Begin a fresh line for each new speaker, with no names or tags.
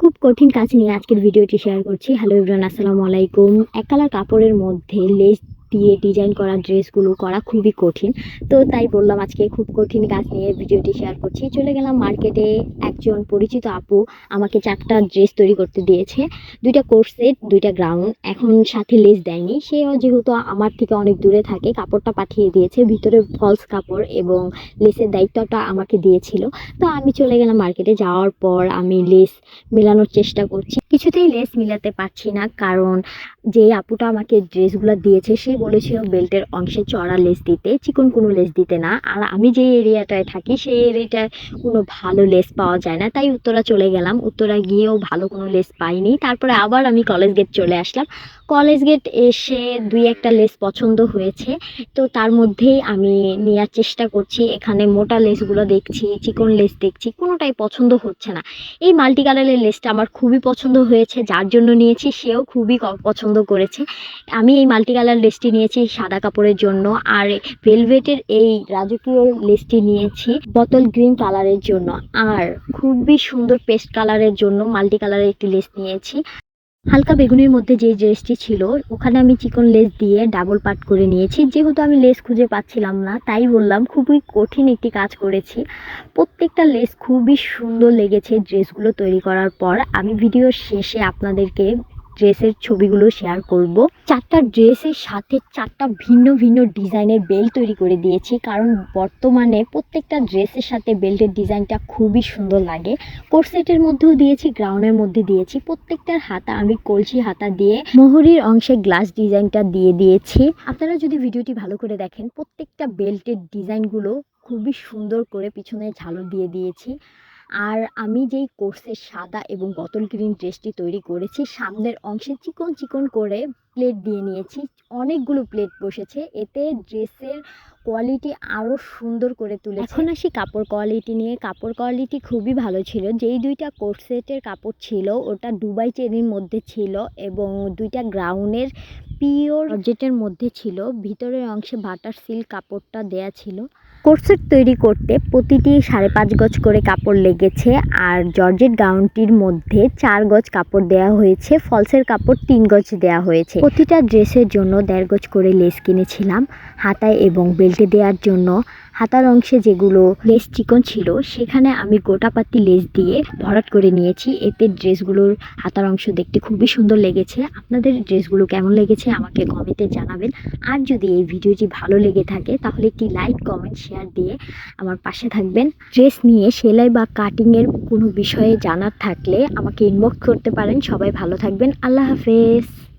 খুব কঠিন কাজ নিয়ে আজকের ভিডিওটি শেয়ার করছি। হ্যালো ইবরান আসসালামু আলাইকুম। এক কালার কাপড়ের মধ্যে লেস দিয়ে ডিজাইন করা ড্রেসগুলো করা খুবই কঠিন। তো তাই বললাম আজকে খুব কঠিন কাজ নিয়ে ভিডিওটি শেয়ার করছি। চলে গেলাম মার্কেটে একজন পরিচিত আপু আমাকে চারটা ড্রেস তৈরি করতে দিয়েছে। দুইটা কোর্সেট দুইটা গ্রাউন্ড এখন সাথে লেস দেয়নি। সেও যেহেতু আমার থেকে অনেক দূরে থাকে, কাপড়টা পাঠিয়ে দিয়েছে। ভিতরে ফলস কাপড় এবং লেসের দায়িত্বটা আমাকে দিয়েছিল। তো আমি চলে গেলাম মার্কেটে যাওয়ার পর আমি লেস মেলানোর চেষ্টা করছি। কিছুতেই লেস মিলাতে পারছি না। কারণ যে আপুটা আমাকে ড্রেসগুলো দিয়েছে, সে বলেছিল বেল্টের অংশে চড়া লেস দিতে, চিকন কোনো লেস দিতে না। আর আমি যে এরিয়াটায় থাকি, সেই এরিয়াটায় কোনো ভালো লেস পাওয়া যায় না। তাই উত্তরা চলে গেলাম। উত্তরা গিয়েও ভালো কোনো লেস পাইনি। তারপরে আবার আমি কলেজ গেট চলে আসলাম। কলেজ গেট এসে দুই একটা লেস পছন্দ হয়েছে। তো তার মধ্যেই আমি নেওয়ার চেষ্টা করছি। এখানে মোটা লেসগুলো দেখছি, চিকন লেস দেখছি, কোনোটাই পছন্দ হচ্ছে না। এই মাল্টি কালারের লেসটা আমার খুবই পছন্দ হয়েছে, যার জন্য নিয়েছি, সেও খুবই পছন্দ করেছে। আমি এই মাল্টি কালার লেসটি নিয়েছি সাদা কাপড়ের জন্য, আর ভেলভেটের এই রাজকীয় লেসটি নিয়েছি বোতল গ্রিন কালারের জন্য। আর খুবই সুন্দর পেস্ট কালারের জন্য মাল্টি কালারের একটি লেস নিয়েছি। হালকা বেগুনের মধ্যে যে ড্রেসটি ছিল, ওখানে আমি চিকন লেস দিয়ে ডাবল পাট করে নিয়েছি। যেহেতু আমি লেস খুঁজে পাচ্ছিলাম না, তাই বললাম খুবই কঠিন একটি কাজ করেছি। প্রত্যেকটা লেস খুবই সুন্দর লেগেছে ড্রেসগুলো তৈরি করার পর। আমি ভিডিওর শেষে আপনাদেরকে ড্রেসের ছবিগুলো শেয়ার করব। চারটা ড্রেসের সাথে চারটা ভিন্ন ভিন্ন ডিজাইনের বেল্ট তৈরি করে দিয়েছি, কারণ বর্তমানে প্রত্যেকটা ড্রেসের সাথে বেল্টের ডিজাইনটা খুবই সুন্দর লাগে। কোর্সেটের মধ্যেও দিয়েছি গ্রাউন্ডের মধ্যে দিয়েছি। প্রত্যেকটার হাতা আমি কলসি হাতা দিয়ে মোহরির অংশে গ্লাস ডিজাইনটা দিয়ে দিয়েছি। আপনারা যদি ভিডিওটি ভালো করে দেখেন, প্রত্যেকটা বেল্টের ডিজাইনগুলো খুবই সুন্দর করে পিছনে ঝালর দিয়ে দিয়েছি। আর আমি যেই কোর্সের সাদা এবং বোতল গ্রিন ড্রেসটি তৈরি করেছি, সামনের অংশে চিকন চিকন করে প্লেট দিয়ে নিয়েছি। অনেকগুলো প্লেট বসেছে, এতে ড্রেসের কোয়ালিটি আরও সুন্দর করে তুলে এখন আসি কাপড় কোয়ালিটি নিয়ে। কাপড় কোয়ালিটি খুবই ভালো ছিল। যেই দুইটা কোট সেটের কাপড় ছিল, ওটা দুবাই চেরির মধ্যে ছিল এবং দুইটা গ্রাউন্ডের পিওর জর্জেটের মধ্যে ছিল। ভিতরের অংশে বাটার সিল্ক কাপড়টা দেয়া ছিল। কোর্সেট তৈরি করতে প্রতিটি সাড়ে পাঁচ গজ করে কাপড় লেগেছে আর জর্জেট গাউনটির মধ্যে চার গজ কাপড় দেয়া হয়েছে। ফলসের কাপড় তিন গজ দেয়া হয়েছে। প্রতিটা ড্রেসের জন্য দেড় গজ করে লেস কিনেছিলাম। হাতায় এবং বেল্টে দেওয়ার জন্য হাতার অংশে যেগুলো লেস চিকন ছিল, সেখানে আমি গোটাপাতি লেস দিয়ে ভরাট করে নিয়েছি। এতে ড্রেসগুলোর হাতার অংশ দেখতে খুবই সুন্দর লেগেছে। আপনাদের ড্রেসগুলো কেমন লেগেছে আমাকে কমেন্টে জানাবেন। আর যদি এই ভিডিওটি ভালো লেগে থাকে, তাহলে একটি লাইক, কমেন্ট, শেয়ার দিয়ে আমার পাশে থাকবেন। ড্রেস নিয়ে সেলাই বা কাটিংয়ের কোনো বিষয়ে জানার থাকলে আমাকে ইনবক্স করতে পারেন। সবাই ভালো থাকবেন। আল্লাহ হাফেজ।